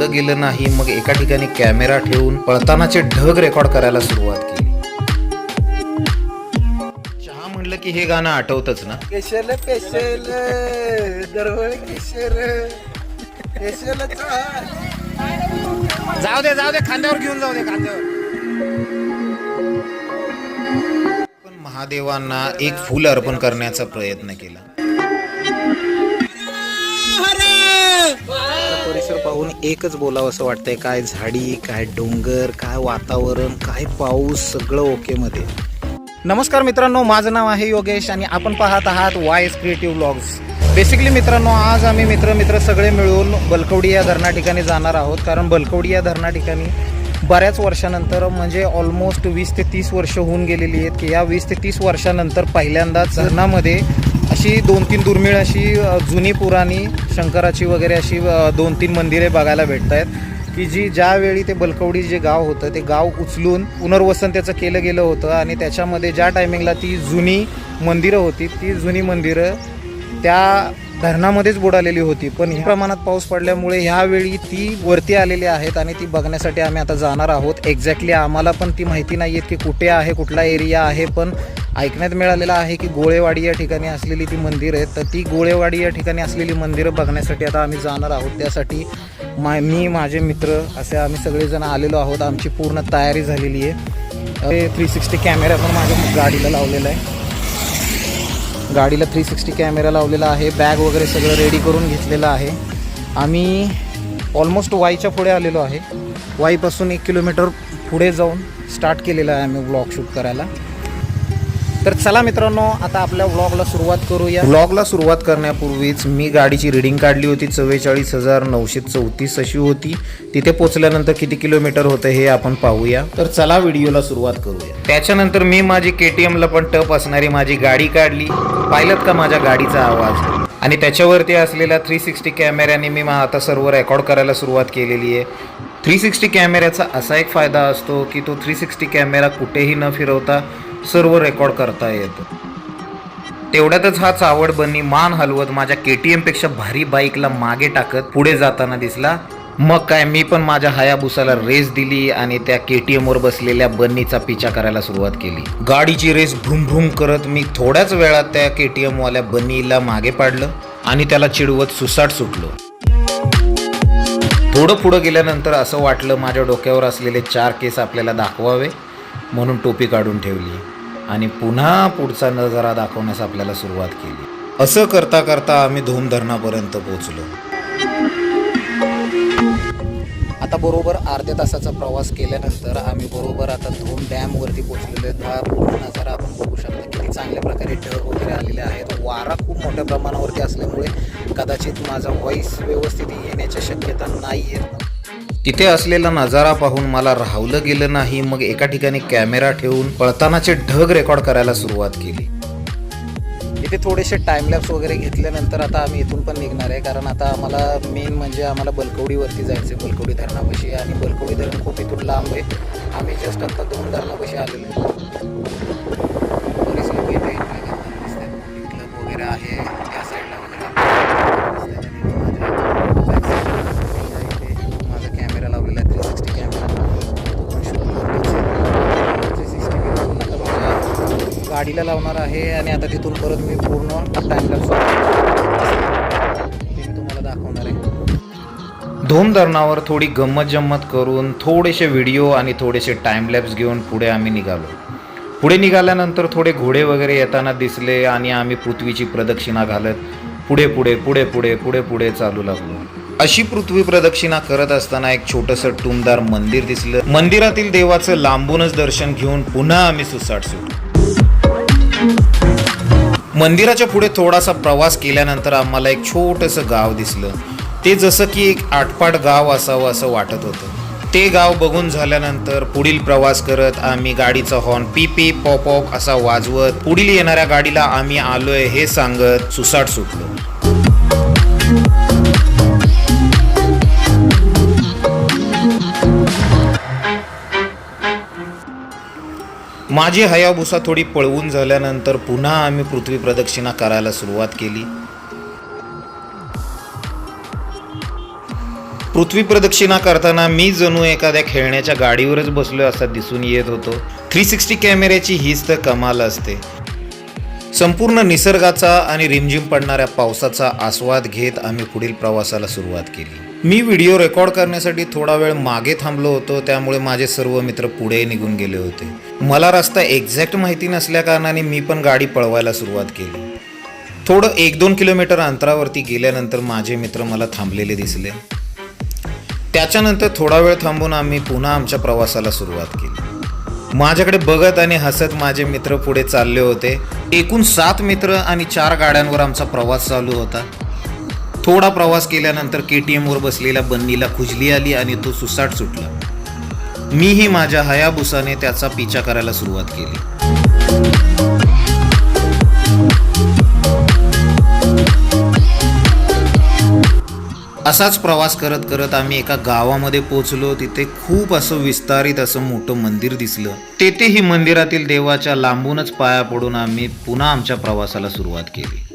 राहवलं गेलं नाही मग एका ठिकाणी कॅमेरा ठेवून पळतानाचे ढग रेकॉर्ड करायला सुरुवात केली. चहा म्हणलं की हे गाणं आठवतच ना? केशल पेशल दरवळ केशर केशल जाऊ दे जाऊ दे खांद्यावर घेऊन जाऊ दे खांद्यावर. पण महादेवांना एक फुल अर्पण करण्याचा प्रयत्न केला. परिसर पाहून एकच बोलावं असं वाटतंय. काय झाडी काय डोंगर काय वातावरण काय पाऊस सगळं ओके मध्ये. नमस्कार मित्रांनो माझं नाव आहे योगेश आणि आपण पाहत आहात वायस क्रिएटिव्ह ब्लॉग्स बेसिकली मित्रांनो आज आम्ही मित्र मित्र सगळे मिळून बलकवडी या धरणा ठिकाणी जाणार आहोत. कारण बलकवडी या धरणा ठिकाणी बऱ्याच वर्षानंतर म्हणजे ऑलमोस्ट वीस ते तीस वर्ष होऊन गेलेली आहेत. की या वीस ते तीस वर्षानंतर पहिल्यांदाच धरणामध्ये अशी दोन तीन दुर्मिळ अशी जुनी पुराणी शंकराची वगैरे अशी दोन तीन मंदिरे बघायला भेटत आहेत की जी ज्यावेळी ते बलकवडी जे गाव होतं ते गाव उचलून पुनर्वसन त्याचं केलं गेलं होतं आणि त्याच्यामध्ये ज्या टायमिंगला ती जुनी मंदिरं होती ती जुनी मंदिरं त्या धरणामध्येच बुडालेली होती. पण ह्या प्रमाणात पाऊस पडल्यामुळे ह्यावेळी ती वरती आलेली आहेत आणि ती बघण्यासाठी आम्ही आता जाणार आहोत. एक्झॅक्टली आम्हाला पण ती माहिती नाही आहेत की कुठे आहे कुठला एरिया आहे पण ऐकण्यात मिळालेलं आहे की गोळेवाडी या ठिकाणी असलेली ती मंदिर आहेत तर ती गोळेवाडी या ठिकाणी असलेली मंदिरं बघण्यासाठी आता आम्ही जाणार आहोत. त्यासाठी मा मी माझे मित्र असे आम्ही सगळेजण आलेलो आहोत. आमची पूर्ण तयारी झालेली आहे. थ्री सिक्स्टी कॅमेरा पण माझ्या गाडीला लावलेला आहे. गाडीला थ्री सिक्स्टी कॅमेरा लावलेला आहे. बॅग वगैरे सगळं रेडी करून घेतलेलं आहे. आम्ही ऑलमोस्ट वाईच्या पुढे आलेलो आहे. वाईपासून एक किलोमीटर पुढे जाऊन स्टार्ट केलेलं आहे आम्ही ब्लॉग शूट करायला. तर चला मित्रांनो आता आपल्या व्लॉगला सुरुवात करूया. व्लॉगला सुरुवात करण्यापूर्वीच मी गाडीची रिडिंग काढली होती चव्वेचाळीस हजार नऊशे चौतीस अशी होती. तिथे पोहोचल्यानंतर किती किलोमीटर होतं हे आपण पाहूया. तर चला व्हिडिओला सुरुवात करूया. त्याच्यानंतर मी माझी के टी एमला पण टप असणारी माझी गाडी काढली. पाहिलं का माझ्या गाडीचा आवाज? आणि त्याच्यावरती असलेल्या थ्री सिक्स्टी कॅमेऱ्याने मी आता सर्व रेकॉर्ड करायला सुरुवात केलेली आहे. थ्री सिक्स्टी कॅमेऱ्याचा असा एक फायदा असतो की तो थ्री सिक्स्टी कॅमेरा कुठेही न फिरवता सर्व रेकॉर्ड करता येतं. तेवढ्यातच हा चावड बनी मान हलवत माझ्या के टी एमपेक्षा भारी बाईकला मागे टाकत पुढे जाताना दिसला. मग काय मी पण माझ्या हायाबुसाला रेस दिली आणि त्या के टी एमवर बसलेल्या बन्नीचा पिछा करायला सुरुवात केली. गाडीची रेस भ्रूम करत मी थोड्याच वेळात त्या के टी एमवाल्या बन्नीला मागे पाडलं आणि त्याला चिडवत सुसाट सुटलो. थोडं पुढं गेल्यानंतर असं वाटलं माझ्या डोक्यावर असलेले चार केस आपल्याला दाखवावे. म्हणून टोपी काढून ठेवली आणि पुन्हा पुढचा नजारा दाखवण्यास आपल्याला सुरुवात केली. असं करता करता आम्ही धूम धरणापर्यंत पोहोचलो. आता बरोबर अर्ध्या तासाचा प्रवास केल्यानंतर आम्ही बरोबर आता धूम डॅमवरती पोहोचलेलो आहेत. हा पूर्ण नजारा आपण बघू शकतो. किती चांगल्या प्रकारे ढग वगैरे आलेले आहेत. वारा खूप मोठ्या प्रमाणावरती असल्यामुळे कदाचित माझा व्हॉइस व्यवस्थित येण्याच्या शक्यता नाही आहेत तिथे असलेला नजारा पाहून मला राहवलं गेलं नाही मग एका ठिकाणी कॅमेरा ठेवून पळतानाचे ढग रेकॉर्ड करायला सुरुवात केली. इथे थोडेसे टाइमलॅप्स वगैरे घेतल्यानंतर आता आम्ही इथून पण निघणार आहे कारण आता आम्हाला मेन म्हणजे आम्हाला बलकवडीवरती जायचं आहे बलकवडी धरणापाशी. आणि बलकवडी धरण खूप इथून लांब आहे. आम्ही जस्ट आता दोन धरणापाशी आलेलो आहे. लावणार आहे आणि आता तिथून परत मी पूर्ण टाइमलॅप्स ते मी तुम्हाला दाखवणार आहे. धोम धरणावर थोडी गंमत जम्मत करून थोडेसे व्हिडिओ आणि थोडेसे टाइमलॅप्स घेऊन पुढे आम्ही निघालो. पुढे निघाल्यानंतर थोडे घोडे वगैरे येताना दिसले आणि आम्ही पृथ्वीची प्रदक्षिणा घालत पुढे पुढे पुढे पुढे पुढे पुढे चालू लागलो. अशी पृथ्वी प्रदक्षिणा करत असताना एक छोटंसं टुमदार मंदिर दिसलं. मंदिरातील देवाचं लांबूनच दर्शन घेऊन पुन्हा आम्ही सुसाट सुटलो. मंदिराच्या पुढे थोडासा प्रवास केल्यानंतर आम्हाला एक छोटंसं गाव दिसलं. ते जसं की एक आटपाट गाव असावं असं वाटत होतं. ते गाव बघून झाल्यानंतर पुढील प्रवास करत आम्ही गाडीचा हॉर्न पी पी पॉप पॉप असा वाजवत पुढील येणाऱ्या गाडीला आम्ही आलोय हे सांगत सुसाट सुटलो. माझी हयाबुसा थोडी पळवून झाल्यानंतर पुन्हा आम्ही पृथ्वी प्रदक्षिणा करायला सुरुवात केली. पृथ्वी प्रदक्षिणा करताना मी जणू एखाद्या खेळण्याच्या गाडीवरच बसलोय असा दिसून येत होतो. थ्री सिक्स्टी कॅमेऱ्याची हीच तर कमाल असते. संपूर्ण निसर्गाचा आणि रिमझिम पडणाऱ्या पावसाचा आस्वाद घेत आम्ही पुढील प्रवासाला सुरुवात केली. मी व्हिडिओ रेकॉर्ड करण्यासाठी थोडा वेळ मागे थांबलो होतो त्यामुळे माझे सर्व मित्र पुढे निघून गेले होते. मला रस्ता एक्झॅक्ट माहिती नसल्याकारणाने मी पण गाडी पळवायला सुरुवात केली. थोडं एक दोन किलोमीटर अंतरावरती गेल्यानंतर माझे मित्र मला थांबलेले दिसले. त्याच्यानंतर थोडा वेळ थांबून आम्ही पुन्हा आमच्या प्रवासाला सुरुवात केली. माझ्याकडे बघत आणि हसत माझे मित्र पुढे चालले होते. एकूण सात मित्र आणि चार गाड्यांवर आमचा प्रवास चालू होता. थोडा प्रवास केल्यानंतर के टी एमवर बसलेल्या बन्नीला खुजली आली आणि तो सुसाट सुटला. मीही माझ्या हयाबुसाने त्याचा पिछा करायला सुरुवात केली. असाच प्रवास करत करत आम्ही एका गावामध्ये पोचलो तिथे खूप असं विस्तारित असं मोठं मंदिर दिसलं. तेथेही मंदिरातील देवाच्या लांबूनच पाया पडून आम्ही पुन्हा आमच्या प्रवासाला सुरुवात केली.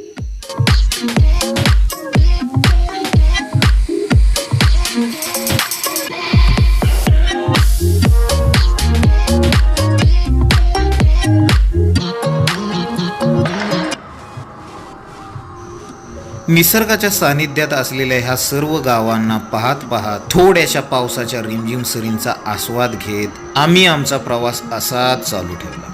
निसर्गाच्या सानिध्यात असलेल्या ह्या सर्व गावांना पाहत पाहत थोड्याशा पावसाच्या रिमझिम सरींचा आस्वाद घेत आम्ही आमचा प्रवास असाच चालू ठेवला.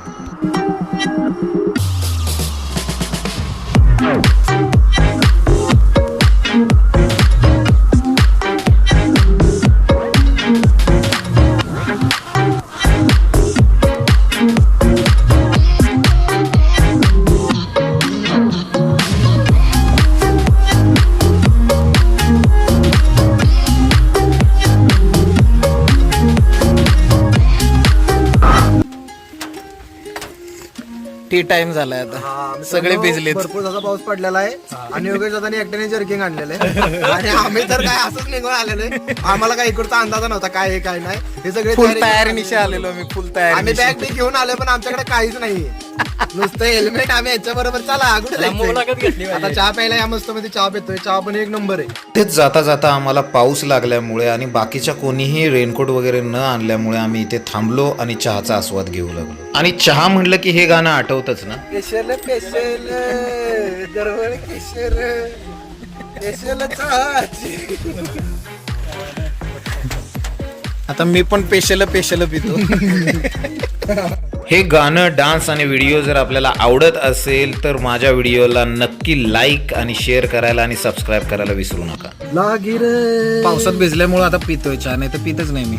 टी टाइम झालाय आता. सगळे भिजलेत. भरपूर असा पाऊस पडलेला आहे आणि योगेश दादानी एकट्याने जर्किंग आणलेलं आहे. आणि आम्ही तर काय असंच निघून आलेलो आहे. आम्हाला काही इकडचा अंदाजा नव्हता काय आहे काय नाही. हे सगळे फुल तयारी तयारीनिशी आलेलो मी फुल आम्ही तयारी बॅग घेऊन आलो पण आमच्याकडे काहीच नाही नुसतं हेल्मेट आम्ही याच्या बरोबर चला कुठे? आता चहा प्यायला या मस्त मध्ये चहा पितोय चहा पण एक नंबर आहे. तेच जाता जाता आम्हाला पाऊस लागल्यामुळे आणि बाकीच्या कोणीही रेनकोट वगैरे न आणल्यामुळे आम्ही इथे थांबलो आणि चहाचा आस्वाद घेऊ लागलो. आणि चहा म्हणलं की हे गाणं आठवतच ना? स्पेशल स्पेशल दरवळ केशर चहाची. आता मी पण पेशल पेशल पितो. हे गाणं डान्स आणि व्हिडिओ जर आपल्याला आवडत असेल तर माझ्या व्हिडिओला नक्की लाईक आणि शेअर करायला आणि सबस्क्राईब करायला विसरू नका. लागिर पावसात भिजल्यामुळे आता पितोय चहा नाही तर पितच नाही मी.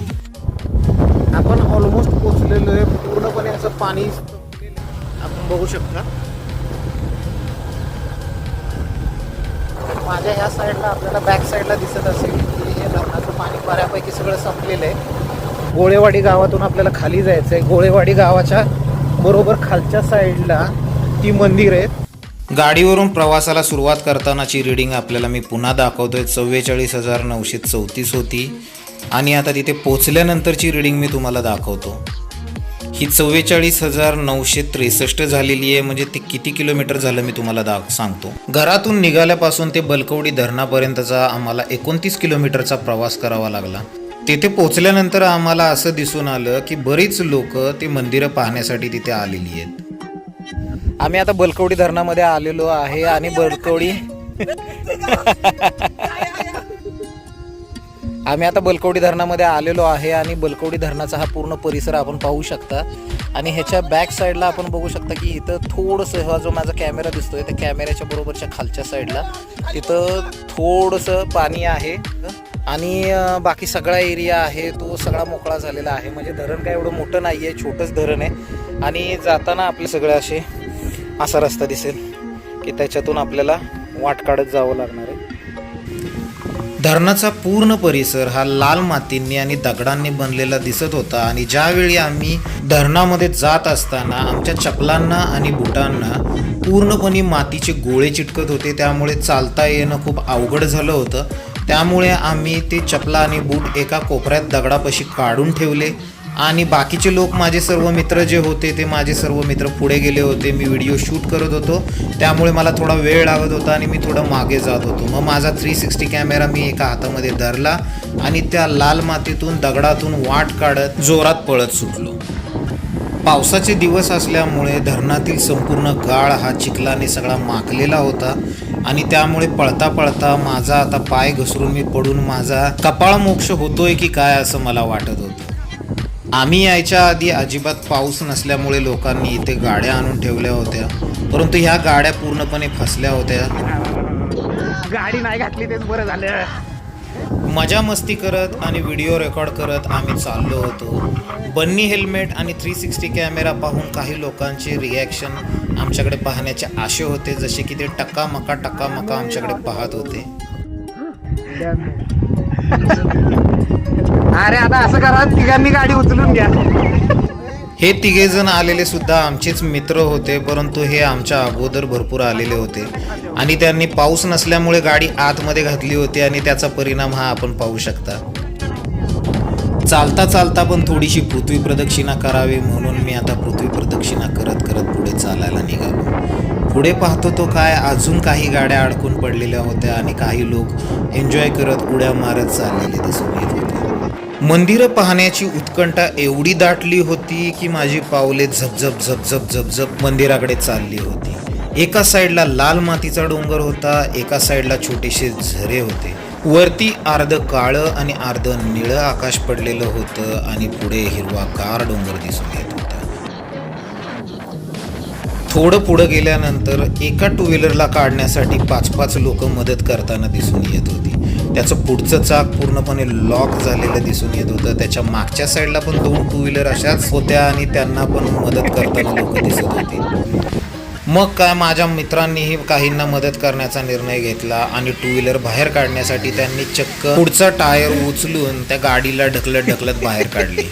आपण ऑलमोस्ट पोचलेलो आहे. पूर्णपणे असं पाणी आपण बघू शकता. माझ्या ह्या साईडला आपल्याला बॅक साईडला दिसत असेल की हे धरणाचं पाणी बऱ्यापैकी सगळं संपलेलं आहे. गोळेवाडी गावातून आपल्याला खाली जायचं आहे गोळेवाडी गावाच्या बरोबर खालच्या साईडला ती मंदिर आहेत गाडीवरून प्रवासाला सुरुवात करतानाची रिडिंग आपल्याला मी पुन्हा दाखवतोय. चव्वेचाळीस हजार नऊशे चौतीस होती. आणि आता तिथे पोचल्यानंतरची रिडिंग मी तुम्हाला दाखवतो. ही चव्वेचाळीस हजार नऊशे त्रेसष्ट झालेली आहे. म्हणजे ते किती किलोमीटर झालं मी तुम्हाला दा सांगतो. घरातून निघाल्यापासून ते बलकवडी धरणापर्यंतचा आम्हाला एकोणतीस किलोमीटरचा प्रवास करावा लागला. तेथे पोचल्यानंतर आम्हाला असं दिसून आलं की बरीच लोक ते मंदिरं पाहण्यासाठी तिथे आलेली आहेत. आम्ही आता बलकवडी धरणामध्ये आलेलो आहे आणि बलकवडी आम्ही आता बलकवडी धरणामध्ये आलेलो आहे आणि बलकवडी धरणाचा हा पूर्ण परिसर आपण पाहू शकता. आणि ह्याच्या बॅक साईडला आपण बघू शकता की इथं थोडंसं हा जो माझा कॅमेरा दिसतोय त्या कॅमेऱ्याच्या बरोबरच्या खालच्या साईडला तिथं थोडंसं पाणी आहे. आणि बाकी सगळा एरिया आहे तो सगळा मोकळा झालेला आहे. म्हणजे धरण काय एवढं मोठं नाही आहे छोटंच धरण आहे. आणि जाताना आपले सगळे असे असा रस्ता दिसेल की त्याच्यातून आपल्याला वाट काढत जावं लागणार आहे. धरणाचा पूर्ण परिसर हा लाल मातींनी आणि दगडांनी बनलेला दिसत होता. आणि ज्यावेळी आम्ही धरणामध्ये जात असताना आमच्या चपलांना आणि बुटांना पूर्णपणे मातीचे गोळे चिटकत होते. त्यामुळे चालता येणं खूप अवघड झालं होतं. त्यामुळे आम्ही ते चपला आणि बूट एका कोपऱ्यात दगडापाशी काढून ठेवले. आणि बाकीचे लोक माझे सर्व मित्र जे होते ते माझे सर्व मित्र पुढे गेले होते. मी व्हिडिओ शूट करत होतो. त्यामुळे मला थोडा वेळ लागत होता आणि मी थोडं मागे जात होतो. मग माझा थ्री सिक्स्टी कॅमेरा मी एका हातामध्ये धरला आणि त्या लाल मातीतून दगडातून वाट काढत जोरात पळत सुटलो. पावसाचे दिवस असल्यामुळे धरणातील संपूर्ण गाळ हा चिखलाने सगळा माखलेला होता. आणि त्यामुळे पळता पळता माझा आता पाय घसरून मी पडून माझा कपाळ मोक्ष होतोय की काय असं मला वाटत होतं. आम्ही यायच्या आधी अजिबात पाऊस नसल्यामुळे लोकांनी इथे गाड्या आणून ठेवल्या होत्या. परंतु ह्या गाड्या पूर्णपणे फसल्या होत्या. गाडी नाही घातली तेच बरं झालं. मजा मस्ती करत आणि व्हिडिओ रेकॉर्ड करत आम्ही चाललो होतो. बन्नी हेल्मेट आणि थ्री सिक्स्टी कॅमेरा पाहून काही लोकांचे रिॲक्शन आमच्याकडे पाहण्याचे आशे होते जसे की ते टक्का मका टक्का मका आमच्याकडे पाहत होते. अरे आता असं करा तिघांनी गाडी उचलून घ्या. हे तिघे जण आलेले सुद्धा आमचेच मित्र होते परंतु हे आमच्या अगोदर भरपूर आलेले होते. आणि त्यांनी पाऊस नसल्यामुळे गाडी आतमध्ये घातली होती आणि त्याचा परिणाम हा आपण पाहू शकता. चालता चालता पण थोडीशी पृथ्वी प्रदक्षिणा करावी म्हणून मी आता पृथ्वी प्रदक्षिणा करत करत पुढे चालायला निघालो. पुढे पाहतो तो काय अजून काही गाड्या अडकून पडलेल्या होत्या आणि काही लोक एन्जॉय करत उड्या मारत चाललेले दिसून येत मंदिरं पाहण्याची उत्कंठा एवढी दाटली होती की माझी पावले झपझप झपझप झपझप मंदिराकडे चालली होती. एका साईडला लाल मातीचा डोंगर होता एका साईडला छोटेसे झरे होते. वरती अर्ध काळं आणि अर्ध निळं आकाश पडलेलं होतं आणि पुढे हिरवा कार डोंगर दिसून येत थोडं पुढं गेल्यानंतर एका टू व्हीलरला काढण्यासाठी पाच पाच लोक मदत करताना दिसून येत होती. त्याचं पुढचं चाक पूर्णपणे लॉक झालेलं दिसून येत होतं. त्याच्या मागच्या साईडला पण दोन टू व्हीलर अशाच होत्या आणि त्यांना पण मदत करताना लोक दिसत होते. मग काय माझ्या मित्रांनीही काहींना मदत करण्याचा निर्णय घेतला आणि टू व्हीलर बाहेर काढण्यासाठी त्यांनी चक्क पुढचा टायर उचलून त्या गाडीला ढकलत ढकलत बाहेर काढली.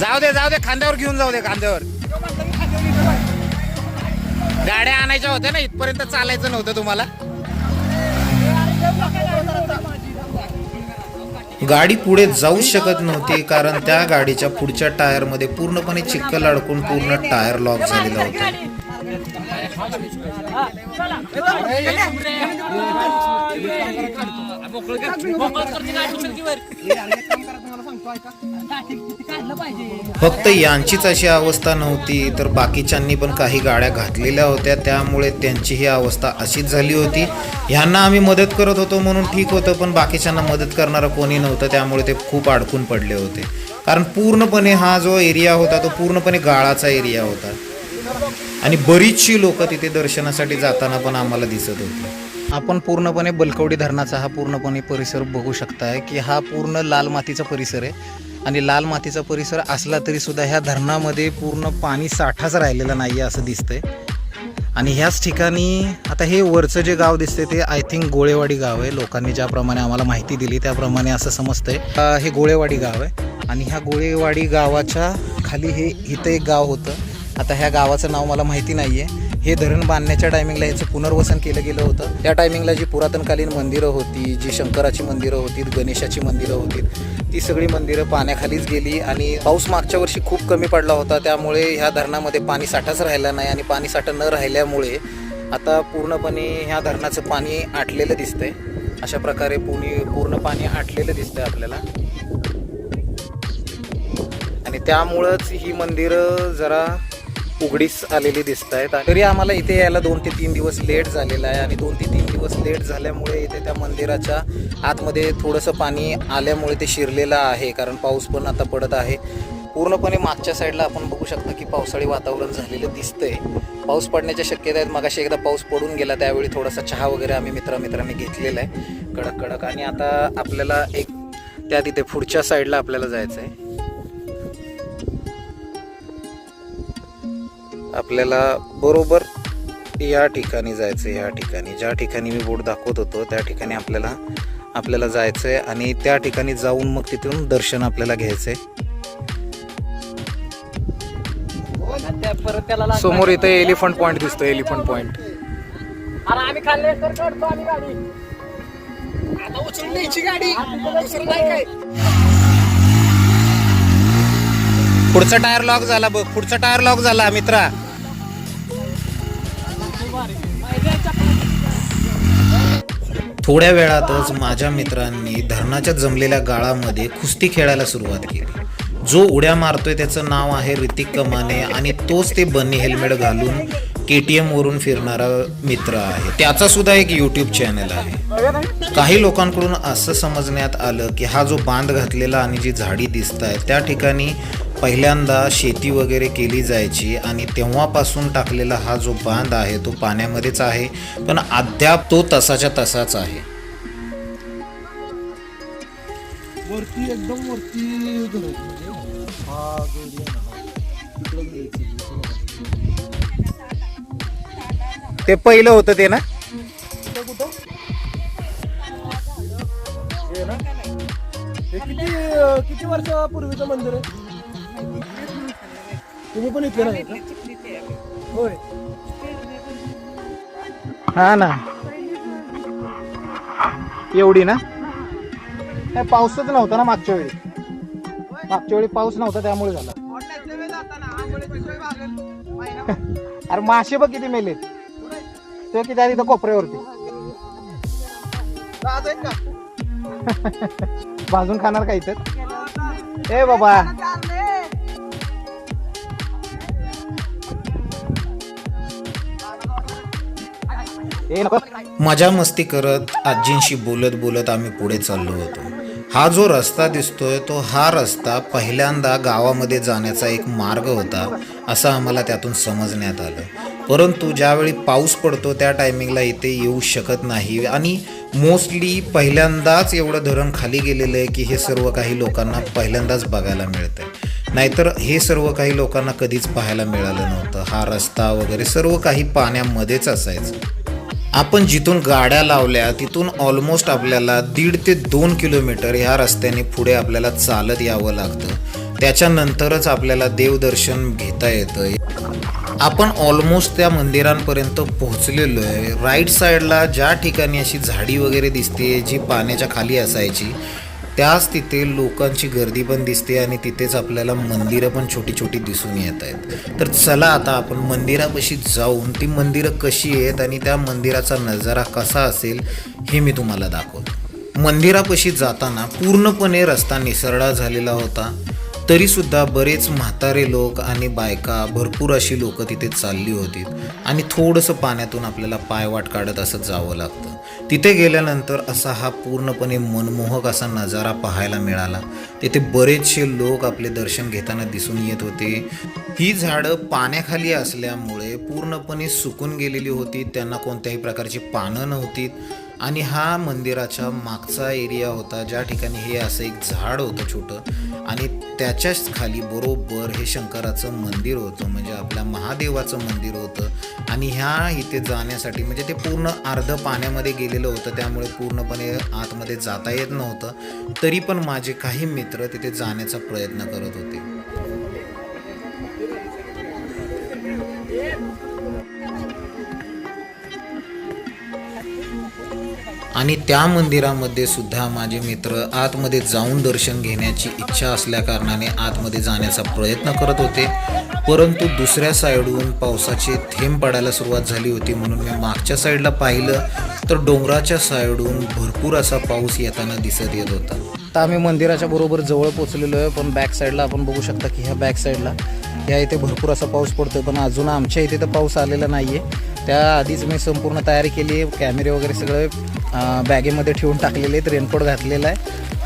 जाऊ दे जाऊ दे खांद्यावर घेऊन जाऊ दे खांद्यावर. गाड्या आणायच्या होत्या ना इथपर्यंत चालायचं नव्हतं तुम्हाला. गाडी पुढे जाऊ शकत नव्हती कारण त्या गाडीच्या पुढच्या टायरमध्ये पूर्णपणे चिक्कल अडकून पूर्ण टायर लॉक झालेला होता. फक्त यांचीच अशी अवस्था नव्हती तर बाकीच्यांनी पण काही गाड्या घातलेल्या होत्या. त्यामुळे त्यांची ही अवस्था अशीच झाली होती. ह्यांना आम्ही मदत करत होतो म्हणून ठीक होतं पण बाकीच्यांना मदत करणारं कोणी नव्हतं त्यामुळे ते खूप अडकून पडले होते. कारण पूर्णपणे हा जो एरिया होता तो पूर्णपणे गाळाचा एरिया होता. आणि बरीचशी लोक तिथे दर्शनासाठी जाताना पण आम्हाला दिसत होती. आपण पूर्णपणे बलकवडी धरणाचा हा पूर्णपणे परिसर बघू शकताय की हा पूर्ण लाल मातीचा परिसर आहे. आणि लाल मातीचा परिसर असला तरी सुद्धा ह्या धरणामध्ये पूर्ण पाणी साठाच राहिलेला नाही आहे असं दिसतंय. आणि ह्याच ठिकाणी आता हे वरचं जे गाव दिसते ते आय थिंक गोळेवाडी गाव आहे. लोकांनी ज्याप्रमाणे आम्हाला माहिती दिली त्याप्रमाणे असं समजतंय. हे गोळेवाडी गाव आहे. आणि ह्या गोळेवाडी गावाच्या खाली हे इथं एक गाव होतं. आता ह्या गावाचं नाव मला माहिती नाही आहे हे धरण बांधण्याच्या टायमिंगला याचं पुनर्वसन केलं गेलं होतं. त्या टायमिंगला जी पुरातनकालीन मंदिरं होती जी शंकराची मंदिरं होती गणेशाची मंदिरं होती ती सगळी मंदिरं पाण्याखालीच गेली आणि पाऊस मागच्या वर्षी खूप कमी पडला होता. त्यामुळे ह्या धरणामध्ये पाणी साठाच राहिला नाही आणि पाणी साठा न राहिल्यामुळे आता पूर्णपणे ह्या धरणाचं पाणी आटलेलं दिसतंय. अशा प्रकारे पुणे पूर्ण पाणी आटलेलं दिसतंय आपल्याला. आणि त्यामुळंच ही मंदिरं जरा उघडीस आलेली दिसत आहेत तरी आम्हाला इथे यायला दोन ते तीन दिवस लेट झालेला आहे आणि दोन ते तीन दिवस लेट झाल्यामुळे इथे त्या मंदिराच्या आतमध्ये थोडंसं पाणी आल्यामुळे ते शिरलेलं आहे कारण पाऊस पण आता पडत आहे. पूर्णपणे मागच्या साईडला आपण बघू शकता की पावसाळी वातावरण झालेलं दिसतंय. पाऊस पडण्याच्या शक्यता आहेत. मगाशी एकदा पाऊस पडून गेला त्यावेळी थोडासा चहा वगैरे आम्ही मित्रामित्रांनी घेतलेला आहे. कडक कडक. आणि आता आपल्याला एक त्या तिथे पुढच्या साईडला आपल्याला जायचं आहे आपल्याला बरोबर या ठिकाणी जायचं या ठिकाणी. ज्या ठिकाणी मी बोर्ड दाखवत होतो त्या ठिकाणी आपल्याला आपल्याला जायचं आहे आणि त्या ठिकाणी जाऊन मग तिथून दर्शन आपल्याला घ्यायचंय. समोर इथे एलिफंट पॉइंट दिसतो एलिफंट पॉइंट अरे आम्ही खाल्ले तर काढतो आम्ही गाडी. पुढचा टायर लॉक झाला बघ पुढचा टायर लॉक झाला मित्रा. थोड्या वेळातच माझ्या मित्रांनी धरणाच्या जमलेल्या गाळामध्ये कुस्ती खेळायला सुरुवात केली. जो उड्या मारतोय त्याचं नाव आहे ऋतिक कमाने आणि तोच ते बन्नी हेल्मेट घालून के टी एम वरून फिरणारा मित्र आहे. त्याचा सुद्धा एक यूट्यूब चॅनल आहे. काही लोकांकडून असं समजण्यात आलं की हा जो बांध घातलेला आणि जी झाडी दिसत आहे त्या ठिकाणी पहिल्यांदा शेती वगैरे केली जायची आणि तेव्हापासून टाकलेला हा जो बांध आहे तो पाण्यामध्येच आहे पण अद्याप तो तसाच्या तसाच आहे. वरती एकदम वरती हा. ते पहिलं होतं ते ना? कुठं? कुठं ना? किती किती वर्षापूर्वीचं मंदिर आहे? तुम्ही पण नाही का? होय. हा ना. एवढी ना? काय पाऊसच नव्हता ना मागच्या वेळी. मागच्या वेळी पाऊस नव्हता त्यामुळे झाला. अरे मासे बघ किती मेले. ते किती आहे तिथं कोपऱ्यावरती. भाजून खाणार काही तर ए बाबा. मजा मस्ती करत आजींशी बोलत बोलत आम्ही पुढे चाललो होतो. हा जो रस्ता दिसतोय तो हा रस्ता पहिल्यांदा गावामध्ये जाण्याचा एक मार्ग होता असं आम्हाला त्यातून समजण्यात आलं. परंतु ज्यावेळी पाऊस पडतो त्या टायमिंगला इथे येऊ शकत नाही. आणि मोस्टली पहिल्यांदाच एवढं धरण खाली गेलेलं आहे की हे सर्व काही लोकांना पहिल्यांदाच बघायला मिळतंय. नाहीतर हे सर्व काही लोकांना कधीच पाहायला मिळालं नव्हतं. हा रस्ता वगैरे सर्व काही पाण्यामध्येच असायचं. आपण जिथून गाड्या लावल्या तिथून ऑलमोस्ट आपल्याला दीड ते दोन किलोमीटर ह्या रस्त्याने पुढे आपल्याला चालत यावं लागतं. त्याच्यानंतरच आपल्याला देवदर्शन घेता येतं आपण ऑलमोस्ट त्या मंदिरांपर्यंत पोहोचलेलो आहे. राईट साईडला ज्या ठिकाणी अशी झाडी वगैरे दिसते जी पाण्याच्या खाली असायची त्याच तिथे लोकांची गर्दी पण दिसते आणि तिथेच आपल्याला मंदिरं पण छोटी छोटी दिसून येत आहेत. तर चला आता आपण मंदिरापाशी जाऊन ती मंदिरं कशी आहेत आणि त्या मंदिराचा नजारा कसा असेल हे मी तुम्हाला दाखवतो. मंदिरापाशी जाताना पूर्णपणे रस्ता निसरडा झालेला होता. तरीसुद्धा बरेच म्हातारे लोक आणि बायका भरपूर अशी लोक तिथे चालली होती. आणि थोडंसं पाण्यातून आपल्याला पायवाट काढत असं जावं लागतं. तिथे गेल्यानंतर असा हा पूर्णपणे मनमोहक असा नजारा पाहायला मिळाला. तिथे बरेचसे लोक आपले दर्शन घेताना दिसून येत होते. ही झाडं पाण्याखाली असल्यामुळे पूर्णपणे सुकून गेलेली होती. त्यांना कोणत्याही प्रकारची पानं नव्हती. आणि हा मंदिराच्या मागचा एरिया होता ज्या ठिकाणी हे असं एक झाड होतं छोटं. आणि त्याच्याच खाली बरोबर हे शंकराचं मंदिर होतं म्हणजे आपल्या महादेवाचं मंदिर होतं. आणि ह्या इथे जाण्यासाठी म्हणजे ते पूर्ण अर्ध पाण्यामध्ये गेलेलं होतं त्यामुळे पूर्णपणे आतमध्ये जाता येत नव्हतं. तरी पण माझे काही मित्र तिथे जाण्याचा प्रयत्न करत होते. आणि त्या मंदिरामध्ये सुद्धा माझे मित्र आतमध्ये जाऊन दर्शन घेण्याची इच्छा असल्याकारणाने आतमध्ये जाण्याचा प्रयत्न करत होते. परंतु दुसऱ्या साईडहून पावसाचे थेंब पडायला सुरुवात झाली होती म्हणून मी मागच्या साईडला पाहिलं तर डोंगराच्या साईडहून भरपूर असा पाऊस येताना दिसत येत होता. आता आम्ही मंदिराच्या बरोबर जवळ पोचलेलो आहे पण बॅक साईडला आपण बघू शकता की ह्या बॅक साईडला या इथे भरपूर असा पाऊस पडतोय पण अजून आमच्या इथे तर पाऊस आलेला नाही आहे त्याआधीच मी संपूर्ण तयारी केली आहे. कॅमेरे वगैरे सगळे बॅगेमध्ये ठेवून टाकलेले आहेत. रेनकोट घातलेला आहे.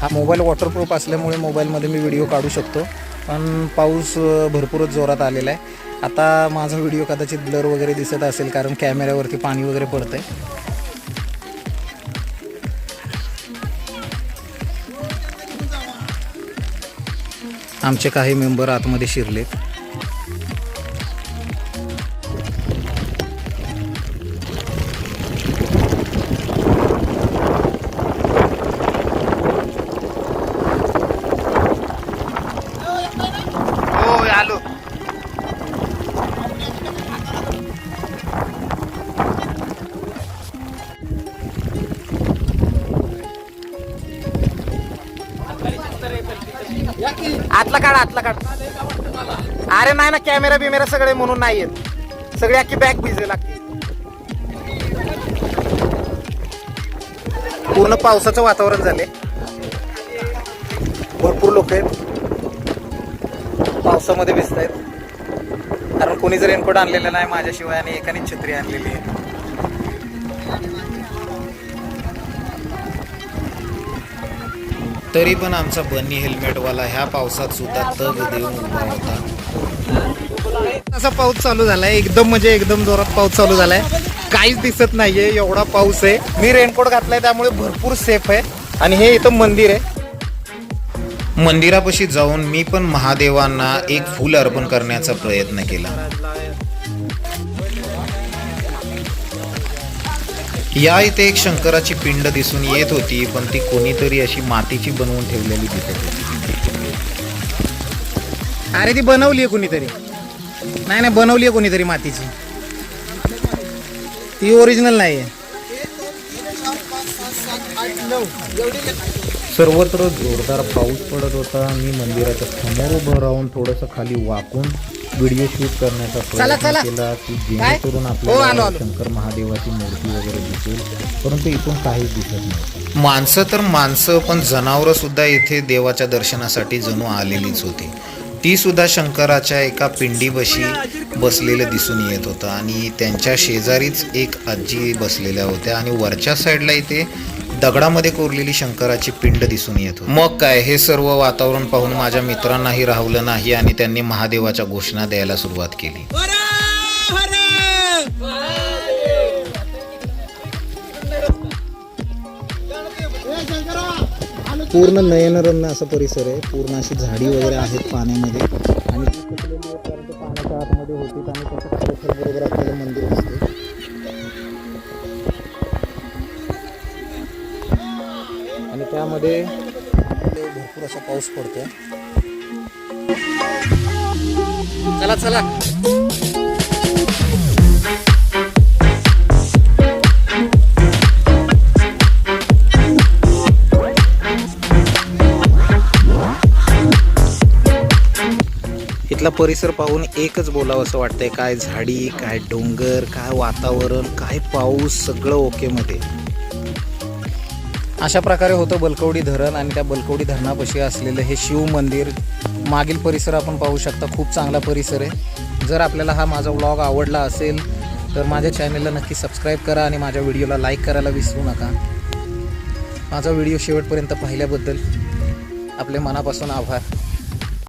हा मोबाईल वॉटरप्रूफ असल्यामुळे मोबाईलमध्ये मी व्हिडिओ काढू शकतो. पण पाऊस भरपूरच जोरात आलेला आहे. आता माझा व्हिडिओ कदाचित ब्लर वगैरे दिसत असेल कारण कॅमेऱ्यावरती पाणी वगैरे पडतं आहे आमचे काही मेंबर आतमध्ये शिरलेत. कॅमेरा बिमेरा सगळे म्हणून नाही येत. सगळी अख्खी बॅग भिजे लागते पूर्ण पावसाचं वातावरण झाले भरपूर लोक आहेत. पावसामध्ये भिजत आहेत कारण कोणी जर रेनकोट आणलेलं नाही माझ्याशिवाय आणि एकाने छत्री आणलेली आहे. तरी पण आमचा बनी हेल्मेटवाला ह्या पावसात सुद्धा तग देऊन उभा होता. असा पाऊस चालू झालाय. एकदम म्हणजे एकदम जोरात पाऊस चालू झालाय. काहीच दिसत नाहीये एवढा पाऊस आहे. मी रेनकोट घातलाय त्यामुळे भरपूर सेफ आहे. आणि हे इथं मंदिर आहे. मंदिरापाशी जाऊन मी पण महादेवांना एक फूल अर्पण करण्याचा प्रयत्न केला. या इथे एक शंकराची पिंड दिसून येत होती पण ती कोणीतरी अशी मातीची बनवून ठेवलेली दिसत होती. अरे ती बनवली आहे कोणीतरी. नाही नाही बनवली आहे कोणीतरी मातीची. ती ओरिजिनल नाही आहे. सर्वत्र जोरदार पाऊस पडत होता. मी मंदिराच्या समोर उभं राहून थोडंसं खाली वाकून व्हिडिओ शूट करण्याचा प्रयत्न. केला की जेणेकरून हो, आपल्याला. शंकर महादेवाची मूर्ती वगैरे दिसेल. परंतु इथून काहीच दिसत नाही. माणसं तर माणसं पण जनावरं सुद्धा इथे देवाच्या दर्शनासाठी जणू आलेलीच होती. ती सुद्धा शंकराच्या एका पिंडीबशी बसलेलं दिसून येत होतं. आणि त्यांच्या शेजारीच एक आजी बसलेल्या होत्या. आणि वरच्या साईडला इथे दगडामध्ये कोरलेली शंकराची पिंड दिसून येत होती. मग काय हे सर्व वातावरण पाहून माझ्या मित्रांनाही राहुलं नाही आणि त्यांनी महादेवाच्या घोषणा द्यायला सुरुवात केली. पूर्ण नयनरम्य असा परिसर आहे. पूर्ण अशी झाडी वगैरे आहेत पाण्यामध्ये. आणि पाण्याच्या आतमध्ये होती आणि त्याच्या खरोखर बरोबर आपल्याला मंदिर दिसते आणि त्यामध्ये भरपूर असा पाऊस पडतो चला चला. इथला परिसर पाहून एकच बोलावं असं वाटतंय. काय झाडी काय डोंगर काय वातावरण काय पाऊस सगळं ओकेमध्ये अशा प्रकारे होतं बलकवडी धरण आणि त्या बलकवडी धरणापाशी असलेलं हे शिव मंदिर. मागील परिसर आपण पाहू शकता खूप चांगला परिसर आहे. जर आपल्याला हा माझा व्लॉग आवडला असेल तर माझ्या चॅनलला नक्की सबस्क्राईब करा आणि माझ्या व्हिडिओला लाईक करायला विसरू नका. माझा व्हिडिओ शेवटपर्यंत पाहिल्याबद्दल आपले मनापासून आभार.